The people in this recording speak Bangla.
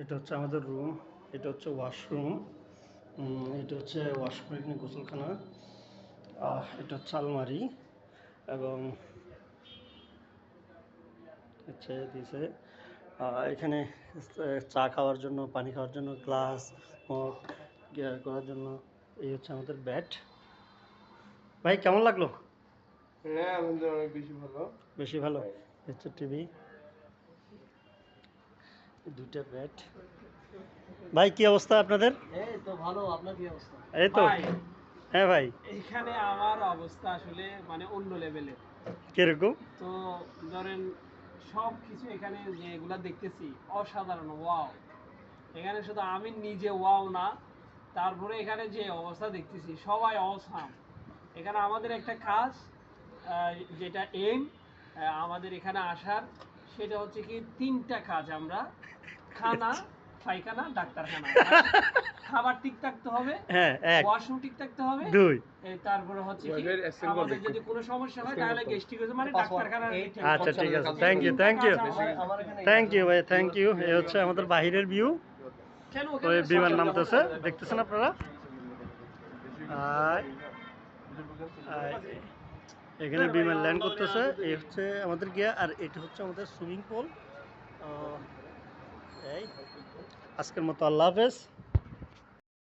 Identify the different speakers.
Speaker 1: এটা হচ্ছে আমাদের রুম এটা হচ্ছে ওয়াশরুম এটা হচ্ছে ওয়াশরুম এখানে গোসলখানা আহ, এটা হচ্ছে আলমারি এবং হচ্ছে দিছে এখানে চা খাওয়ার জন্য পানি খাওয়ার জন্য গ্লাস মগ গিয়ার করার জন্য এই হচ্ছে আমাদের ব্যাট ভাই কেমন লাগল?
Speaker 2: হ্যাঁ আমাদের অনেক বেশি ভালো।
Speaker 1: বেশি ভালো? হচ্ছে টিভি দুইটা ব্যাট ভাই কি অবস্থা আপনাদের?
Speaker 3: এই তো ভালো আপনার কি অবস্থা?
Speaker 1: এই তো। হ্যাঁ ভাই।
Speaker 4: এখানে আমার অবস্থা আসলে মানে অন্য
Speaker 1: কীরকম?
Speaker 4: তো ধরেন সব কিছু এখানে যেগুলা দেখতেছি অসাধারণ ওয়াও। এখানে শুধু আমি নিজে ওয়াও না তারপরে এখানে যে অবস্থা দেখতেছি সবাই অসাম এখানে আমাদের একটা কাজ আহ, যেটা এম আমাদের এখানে আসার। সেটা হচ্ছে কি তিনটা কাজ আমরা। খানা পায়খানা ডাক্তারখানা। খাবার ঠিক থাকতে হবে
Speaker 1: হ্যাঁ এক
Speaker 4: ওয়াশরুম ঠিক থাকতে হবে
Speaker 1: দুই।
Speaker 4: তারপরে হচ্ছে কি আমাদের যদি কোনো সমস্যা হয় তাহলে গেস্টিক হয়েছে মানে ডাক্তারখানা
Speaker 1: আচ্ছা ঠিক আছে। Thank you thank you thank you ভাই থ্যাংক ইউ এই হচ্ছে আমাদের বাহিরের ভিউ বিমান নামতেছে। দেখতেছেন আপনারা? আর আর এখানে বিমান ল্যান্ড করতেছে, এই হচ্ছে আমাদের গিয়া, আর এটা হচ্ছে আমাদের সুইমিং পুল। আজকের মতো আল্লাহ হাফেজ।